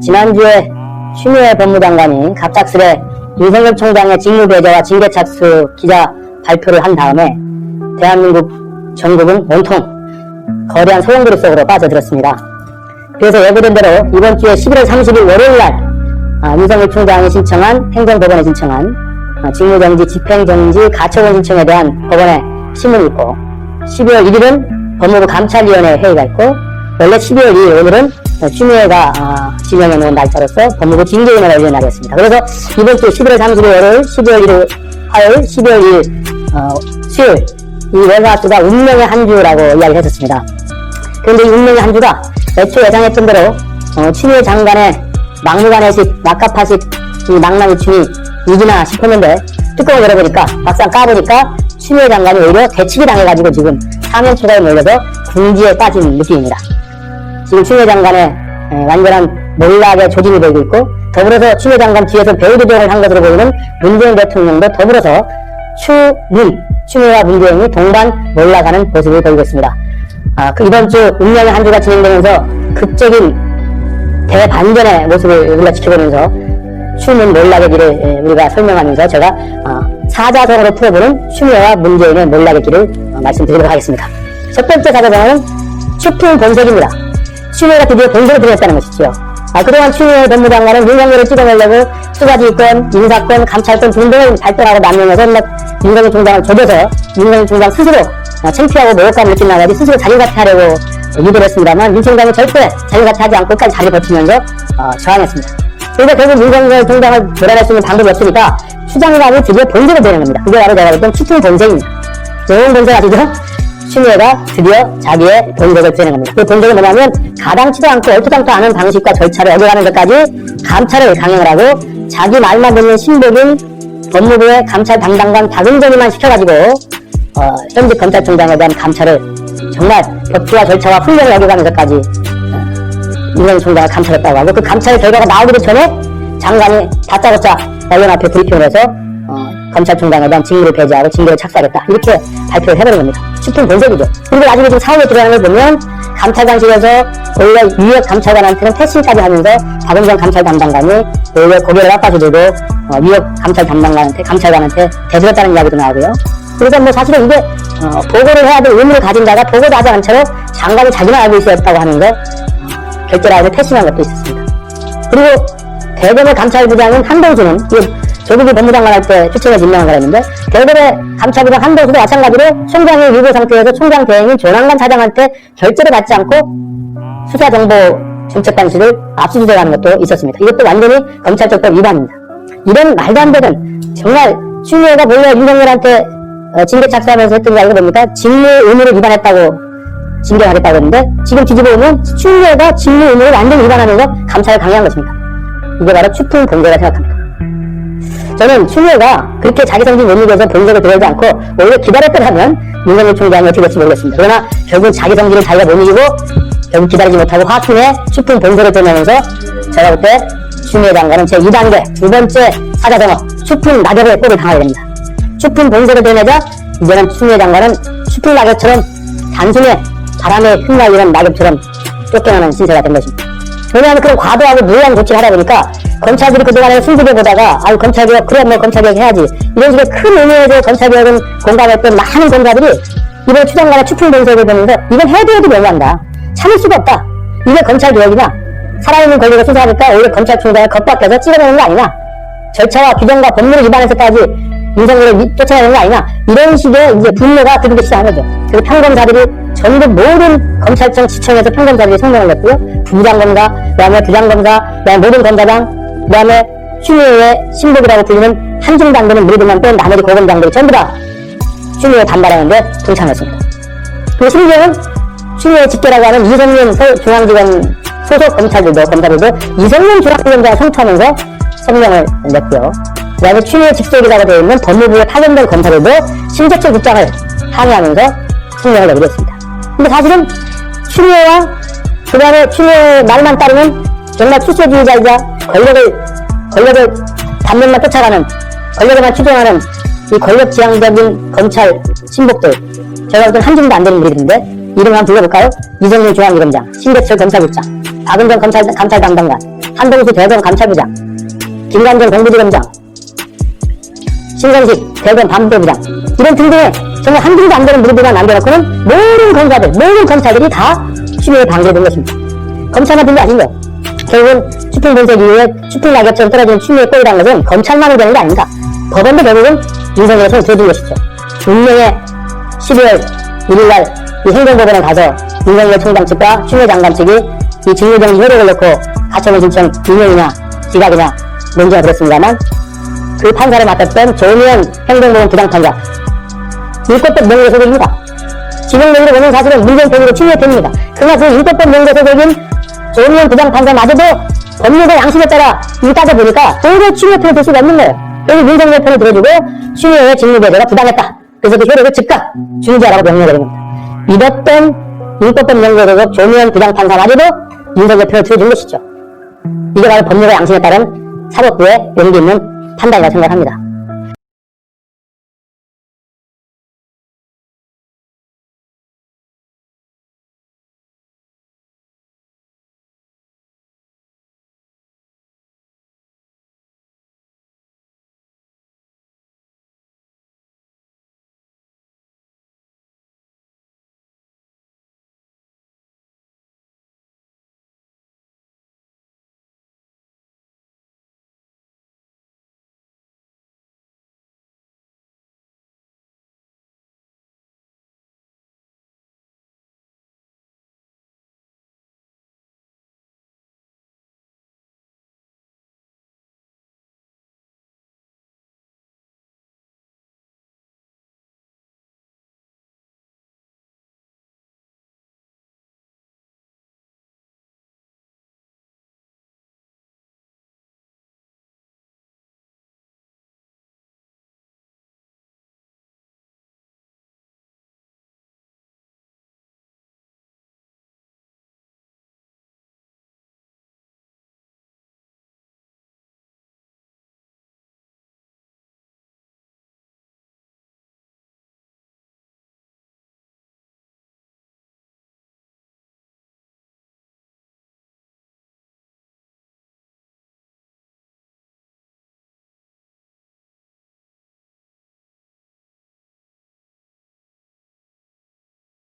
지난주에 추미애 법무장관이 갑작스레 윤석열 총장의 직무 배제와 징계 착수 기자 발표를 한 다음에 대한민국 전국은 온통 거대한 소용돌이 속으로 빠져들었습니다. 그래서 예고된 대로 이번 주에 11월 30일 월요일 날 아, 윤석열 총장이 신청한 행정법원에 신청한 아, 직무정지, 집행정지, 가처분 신청에 대한 법원의 신문이 있고 12월 1일은 법무부 감찰위원회 회의가 있고 원래 12월 2일 오늘은 추미애가 아, 지명해 놓은 날짜로서 법무부 징계위원회가 열린 날이었습니다. 그래서 이번 주 11월 30일 월요일, 12월 1일 화요일, 12월 2일 어, 수요일 이 월화수가 운명의 한 주라고 이야기를 했었습니다. 그런데 이 운명의 한 주가 애초 예상했던 대로 어, 추미애 장관의 막무가내식, 막가파식 이 망나니춤이 이기나 싶었는데 뚜껑을 열어보니까 막상 까보니까 추미애 장관이 오히려 대치기 당해가지고 지금 사면 초과에 몰려서 궁지에 빠진 느낌입니다. 지금 추미애 장관의 에, 완전한 몰락의 조짐이 보이고 있고 더불어서 추미애 장관 뒤에서 배우 조정을 한 것으로 보이는 문재인 대통령도 더불어서 추문, 추미애와 문재인이 동반 몰락하는 모습을 보이고 있습니다. 아, 그 이번 주 운명의 한 주가 진행되면서 극적인 대반전의 모습을 우리가 지켜보면서 추문 몰락의 길을 에, 우리가 설명하면서 제가 어, 사자성어로 풀어보는 추미애와 문재인의 몰락의 길을 어, 말씀드리도록 하겠습니다. 첫 번째 사자성어는 추풍 본색입니다. 추미애가 드디어 본색을 드렸다는 것이지요. 아, 그동안 추미애 법무장관은 윤석열을 찍어내려고 수사지휘권, 인사권, 감찰권 등등을 발동하고 남용해서 막 윤석열 총장을 조져서 윤석열 총장 스스로 아, 창피하고 모욕감을 느낀 나머지 스스로 자기같이 하려고 유도를 했습니다만 윤 총장은 절대 자기같이 하지 않고 끝까지 자리 버티면서 어, 저항했습니다. 그러니까 결국 윤석열 총장을 몰아낼 수 있는 방법이 없으니까 수장관이 드디어 본색을 되는 겁니다. 그게 바로 제가 볼땐 추풍 본색입니다. 좋은 본색 아시죠? 추미애가 드디어 자기의 본색을 드리는 겁니다. 그 본색은 뭐냐면 가당치도 않고 얼토당토 않은 방식과 절차를 어겨가는 것까지 감찰을 강행을 하고 자기 말만 듣는 신복인 법무부의 감찰 담당관 박은정이만 시켜가지고 어, 현직 검찰총장에 대한 감찰을 정말 법규와 절차와 훈련을 어겨가는 것까지 어, 윤석열 총장을 감찰했다고 하고 그 감찰 결과가 나오기도 전에 장관이 다짜고짜 언론 앞에 브리핑을 해서 어, 검찰총장에 대한 직무를 배제하고 징계를 착수하겠다 이렇게 발표를 해버린 겁니다. 추풍 본색이죠. 그리고 나중에 지금 사업에 들어가는 걸 보면 감찰관실에서 원래 유역 감찰관한테는 패싱까지 하면서 박은정 감찰 담당관이 오히려 고개를 깎아주고 어, 유역 감찰 담당관한테 감찰관한테 대들었다는 이야기도 나오고요. 그래서 뭐 사실은 이게 어, 보고를 해야 될 의무를 가진 자가 보고도 하지 채로 장관이 자기만 알고 있었다고 어, 결제라고 패싱한 것도 있었습니다. 그리고 대검의 감찰부장인 한동수는 조국이 법무장관 할때 추천에 임명한 거라는데 대검의 감찰부장 한동수도 마찬가지로 총장의 유고 상태에서 총장 대행인 조남관 차장한테 결재를 받지 않고 수사정보 정책관실을 압수수색하는 것도 있었습니다. 이것도 완전히 검찰적법 위반입니다. 이런 말도 안 되는 정말 추미애가 본래 윤석열한테 어, 징계 착수하면서 했던 게 아니고 뭡니까? 직무 의무를 위반했다고 징계하겠다고 했는데 지금 뒤집어 보면 추미애가 직무 의무를 완전히 위반하면서 감찰을 강요한 것입니다. 이게 바로 추풍 본색이라 생각합니다. 저는 추미애가 그렇게 자기 성질 못 이겨서 본색을 드러내지 않고 오히려 기다렸더라면 윤석열 총장이 어떻게 될지 모르겠습니다. 그러나 결국 자기 성질을 자기가 못 이기고 결국 기다리지 못하고 화풍에 추풍 본색을 드러내면서 제가 볼때 추미애 장관은 제 2단계 두 번째 사자성어 추풍 낙엽의 꼴을 당하게 됩니다. 추풍 본색을 드러내자 이제는 추미애 장관은 추풍 낙엽처럼 단숨에 바람에 흩날리는 낙엽처럼 쫓겨나는 신세가 된 것입니다. 왜냐하면 그런 과도하고 무리한 조치를 하다 보니까 검찰들이 그동안에 순수를 보다가 아유 검찰개혁 그래 뭐 검찰개혁 해야지. 이런 식의 큰 의미에서 검찰개혁은 공감했던 많은 검사들이 이번 추장관의 추풍 본색을 보면서 이건 해도 해도 너무한다. 참을 수가 없다. 이게 검찰개혁이냐? 살아있는 권력을 수사하니까 오히려 검찰총장을 겁박해서 찍어내는 거 아니냐? 절차와 규정과 법률을 위반해서까지 위- 쫓아내는 거 아니냐? 이런 식의 이제 분노가 들기 시작한 거죠. 그리고 평검사들이 전부 모든 검찰청 지청에서 평검사들이 성명을 냈고요. 부장검사, 그다음에 부장검사, 그다음에 모든 검사장, 그 다음에 추미애의 신복이라고 불리는 한중 당대는 무리들만 뺀 나머지 고검장들이 전부 다 추미애 반발하는데 동참했습니다. 그리고 심지어는 추미애 직계라고 하는 이성윤 서울중앙지검 소속 검찰들도 검사들도 이성윤 중앙지검장을 성토하면서 성명을 냈고요. 그 다음에 추미애 직속이라고 되어 있는 법무부에 파견된 검사들도 심재철 국장을 항의하면서 성명을 내기로 했습니다. 근데 사실은 추미애와 그 다음에 추미애 말만 따르는 정말 출세주의자이자 권력을, 권력을 단면만 쫓아가는, 권력에만 추종하는 이 권력 지향적인 검찰 신복들, 제가 볼땐 한 줌도 안 되는 무리들인데, 이름 한번 불러볼까요? 이정민 중앙지검장, 신대철 검사국장, 박은정 검찰, 감찰 담당관, 한동수 대전 감찰부장, 김관정 동부지검장, 신건식 대전 반부부장 이런 등등의 정말 한 등도 안 되는 무리들만 남겨놓고는 모든 검사들, 모든 검찰들이 다 추미애 방해된 것입니다. 검찰만 된게 아니죠. 결국은 추풍 분석 이후에 추풍 낙엽처럼 떨어진 추미애 꼴이라는 것은 검찰만으로 되는 게 아닙니다. 법원도 결국은 윤석열의 손을 들어준 것이죠. 운명의 12월 1일날 이 행정법원에 가서 윤석열 총장 측과 추미애 장관 측이 이 직무정지 효력을 놓고 가처분 신청 인용이냐 기각이냐 논쟁이 그랬습니다만 그 판사를 맡았던 조미연 행정법원 부장판사 율법법 명예 소득입니다. 지명명의로 보면 사실은 문재인 추미애 편입니다. 그러나 그 율법법 명예 소득인 조미연 부장판사마저도 법률과 양심에 따라 이 따져보니까 도저히 추미애 편을 들 수가 없는 거예요. 여기 문정열 편을 들어주고 추미애의 직무배제가 부당했다. 그래서 그 효력을 즉각 중지하라고 명령을 내립니다. 믿었던 율법법 명예소득 조미연 부장판사마저도 윤석열 편을 들어준 것이죠. 이게 바로 법률과 양심에 따른 사법부의 용기 있는 판단이라고 생각합니다.